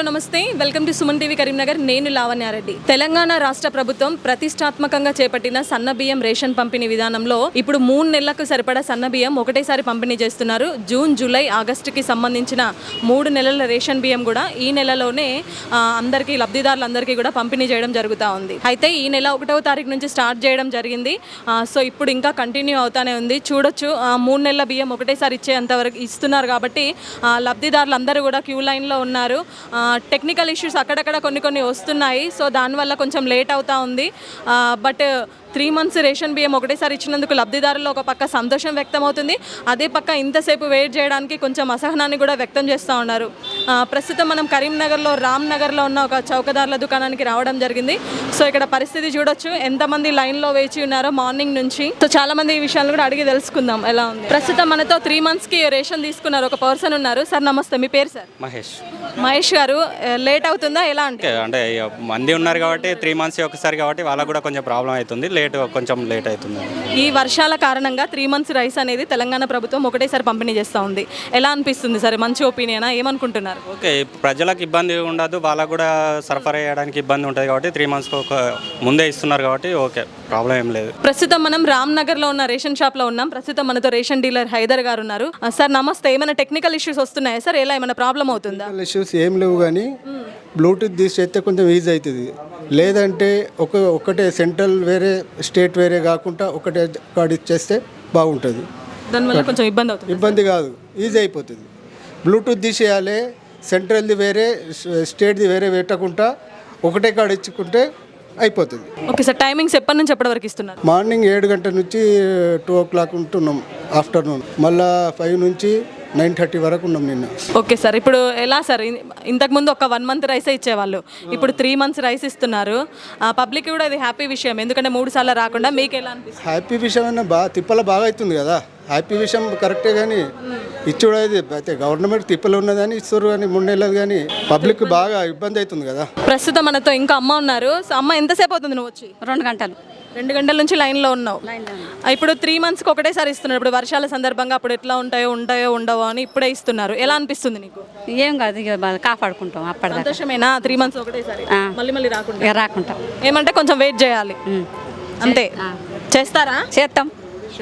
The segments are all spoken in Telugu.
హలో నమస్తే. Welcome to Suman TV Karimnagar. నేను లావణ్యారెడ్డి. తెలంగాణ రాష్ట్ర ప్రభుత్వం ప్రతిష్టాత్మకంగా చేపట్టిన సన్న బియ్యం రేషన్ పంపిణీ విధానంలో ఇప్పుడు మూడు నెలలకు సరిపడా సన్న బియ్యం ఒకటేసారి పంపిణీ చేస్తున్నారు. జూన్ జూలై ఆగస్టుకి సంబంధించిన మూడు నెలల రేషన్ బియ్యం కూడా ఈ నెలలోనే అందరికీ లబ్ధిదారులందరికీ కూడా పంపిణీ చేయడం జరుగుతూ ఉంది. అయితే ఈ నెల ఒకటవ తారీఖు నుంచి స్టార్ట్ చేయడం జరిగింది. సో ఇప్పుడు ఇంకా కంటిన్యూ అవుతానే ఉంది. చూడొచ్చు ఆ, మూడు నెలల బియ్యం ఒకటేసారి ఇచ్చేంతవరకు ఇస్తున్నారు కాబట్టి లబ్ధిదారులందరూ కూడా క్యూ లైన్లో ఉన్నారు. టెక్నికల్ ఇష్యూస్ అక్కడక్కడ కొన్ని కొన్ని వస్తున్నాయి. సో దానివల్ల కొంచెం లేట్ అవుతా ఉంది. బట్ త్రీ మంత్స్ రేషన్ బియ్యం ఒకటేసారి ఇచ్చినందుకు లబ్ధిదారుల్లో ఒక పక్క సంతోషం వ్యక్తం అవుతుంది అదే పక్క ఇంతసేపు వెయిట్ చేయడానికి కొంచెం అసహనాన్ని కూడా వ్యక్తం చేస్తూ ఉన్నారు. ప్రస్తుతం మనం కరీంనగర్లో రామ్ నగర్లో ఉన్న ఒక చౌకదారుల దుకాణానికి రావడం జరిగింది. సో ఇక్కడ పరిస్థితి చూడొచ్చు. ఎంతమంది లైన్లో వేచి ఉన్నారో మార్నింగ్ నుంచి. సో చాలా మంది ఈ విషయాలు కూడా అడిగి తెలుసుకుందాం. ఎలా ఉంది? ప్రస్తుతం మనతో త్రీ మంత్స్కి రేషన్ తీసుకున్నారు. ఒక పర్సన్ ఉన్నారు. సార్ నమస్తే. మీ పేరు సార్? మహేష్. మహేష్ గారు లేట్ అవుతుందా? ఎలా అంటే? అంటే మంది ఉన్నారు కాబట్టి త్రీ మంత్స్ ఒకసారి కాబట్టి వాళ్ళకు కూడా కొంచెం ప్రాబ్లం అవుతుంది. లేట్ కొంచెం లేట్ అవుతుంది. ఈ వర్షాల కారణంగా త్రీ మంత్స్ రైస్ అనేది తెలంగాణ ప్రభుత్వం ఒకటేసారి పంపిణీ చేస్తూ ఉంది. ఎలా అనిపిస్తుంది సరే? మంచి ఒపీనియనా ఏమనుకుంటున్నారు? ఓకే ప్రజలకు ఇబ్బంది ఉండదు వాళ్ళకు కూడా సరఫరా చేయడానికి ఇబ్బంది ఉంటుంది కాబట్టి త్రీ మంత్స్కి ఒక ముందే ఇస్తున్నారు కాబట్టి ఓకే ప్రాబ్లం ఏం లేదు. ప్రస్తుతం మనం రామ్ నగర్లో ఉన్న రేషన్ షాప్లో ఉన్నాం. ప్రస్తుతం మనతో రేషన్ డీలర్ హైదర్ గారు ఉన్నారు. సార్ నమస్తే. ఏమైనా టెక్నికల్ ఇష్యూస్ వస్తున్నాయా సార్? ఎలా ఏమైనా ప్రాబ్లం అవుతుందా? టెక్నికల్ ఇష్యూస్ ఏం లేవు కానీ బ్లూటూత్ తీసేస్తే కొంచెం ఈజీ అవుతుంది. లేదంటే ఒక ఒకటే సెంట్రల్ వేరే స్టేట్ వేరే కాకుండా ఒకటే కార్డు ఇచ్చేస్తే బాగుంటుంది. దానివల్ల కొంచెం ఇబ్బంది అవుతుంది. ఇబ్బంది కాదు ఈజీ అయిపోతుంది. బ్లూటూత్ తీసేయాలి సెంట్రల్ది వేరే స్టేట్ది వేరే పెట్టకుండా ఒకటే కార్డు ఇచ్చుకుంటే అయిపోతుంది. ఓకే సార్ టైమింగ్స్ ఎప్పటి నుంచి ఎప్పటి వరకు ఇస్తున్నారు? మార్నింగ్ ఏడు గంటల నుంచి టూ ఓ క్లాక్ ఉంటున్నాం ఆఫ్టర్నూన్. మళ్ళా ఫైవ్ నుంచి నైన్ థర్టీ వరకు ఉన్నాం నిన్న. ఓకే సార్ ఇప్పుడు ఎలా సార్? ఇన్- ఇంతకుముందు ఒక వన్ మంత్ రైసే ఇచ్చేవాళ్ళు. ఇప్పుడు త్రీ మంత్స్ రైస్ ఇస్తున్నారు. పబ్లిక్ కూడా ఇది హ్యాపీ విషయం. ఎందుకంటే మూడు సార్లు రాకుండా మీకు ఎలా అనిపిస్తుంది? హ్యాపీ విషయం అన్న బాగా తిప్పల బాగా అవుతుంది కదా. హ్యాపీ విషయం కరెక్టే కానీ ఇచ్చుడు అది అయితే గవర్నమెంట్ తిప్పలు ఉన్నదని ఇస్తారు కానీ మూడు నెలలు కానీ పబ్లిక్ బాగా ఇబ్బంది అవుతుంది కదా. ప్రస్తుతం మనతో ఇంకా అమ్మ ఉన్నారు. అమ్మ ఎంతసేపు అవుతుంది నువ్వు వచ్చి? రెండు గంటలు. రెండు గంటల నుంచి లైన్లో ఉన్నావు. ఇప్పుడు త్రీ మంత్స్కి ఒకటేసారి ఇస్తున్నారు. ఇప్పుడు వర్షాల సందర్భంగా అప్పుడు ఎట్లా ఉంటాయో ఉంటాయో ఉండవో అని ఇప్పుడే ఇస్తున్నారు. ఎలా అనిపిస్తుంది నీకు? ఏం కాదు ఇక కాపాడుకుంటాం అప్పటిదాకా. సంతోషమేనా? త్రీ మంత్స్ ఒకటేసారి. మళ్ళీ మళ్ళీ రాకుండా? రాకుంటాం. ఏమంటే కొంచెం వెయిట్ చేయాలి. అంతే. చేస్తారా? చేస్తాం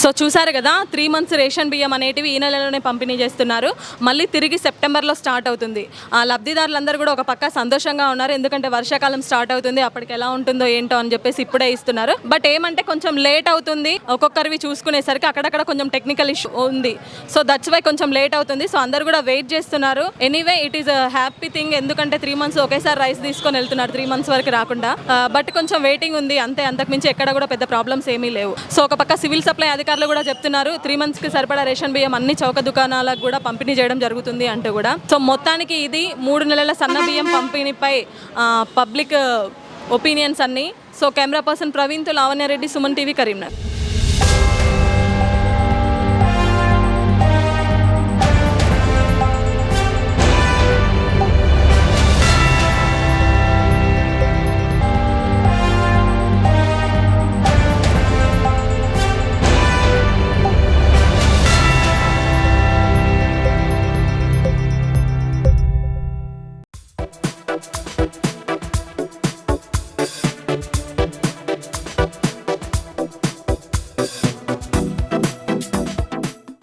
సో చూసారు కదా త్రీ మంత్స్ రేషన్ బియ్యం అనేటివి ఈ నెలలోనే పంపిణీ చేస్తున్నారు. మళ్ళీ తిరిగి సెప్టెంబర్లో స్టార్ట్ అవుతుంది. ఆ లబ్ధిదారులందరూ కూడా ఒక పక్క సంతోషంగా ఉన్నారు. ఎందుకంటే వర్షాకాలం స్టార్ట్ అవుతుంది అప్పటికి ఎలా ఉంటుందో ఏంటో అని చెప్పేసి ఇప్పుడే ఇస్తున్నారు. బట్ ఏమంటే కొంచెం లేట్ అవుతుంది. ఒక్కొక్కరివి చూసుకునేసరికి అక్కడక్కడ కొంచెం టెక్నికల్ ఇష్యూ ఉంది. సో దట్స్ వై కొంచెం లేట్ అవుతుంది. సో అందరు కూడా వెయిట్ చేస్తున్నారు. Anyway it is happy thing ఎందుకంటే త్రీ మంత్స్ ఒకేసారి రైస్ తీసుకొని వెళ్తున్నారు. త్రీ మంత్స్ వరకు రాకుండా. బట్ కొంచెం వెయిటింగ్ ఉంది. అంతే అంతకుమించి ఎక్కడ కూడా పెద్ద ప్రాబ్లమ్స్ ఏమీ లేవు. సో ఒక పక్క సివిల్ సప్లై అధికారులు కూడా చెప్తున్నారు. త్రీ మంత్స్కి సరిపడా రేషన్ బియ్యం అన్ని చౌక దుకాణాలకు కూడా పంపిణీ చేయడం జరుగుతుంది అంటూ కూడా. సో మొత్తానికి ఇది మూడు నెలల సన్న బియ్యం పంపిణీపై పబ్లిక్ ఒపీనియన్స్ అన్ని. సో కెమెరా పర్సన్ ప్రవీణ్తో లావణ్యారెడ్డి సుమన్ టీవీ కరీంనగర్.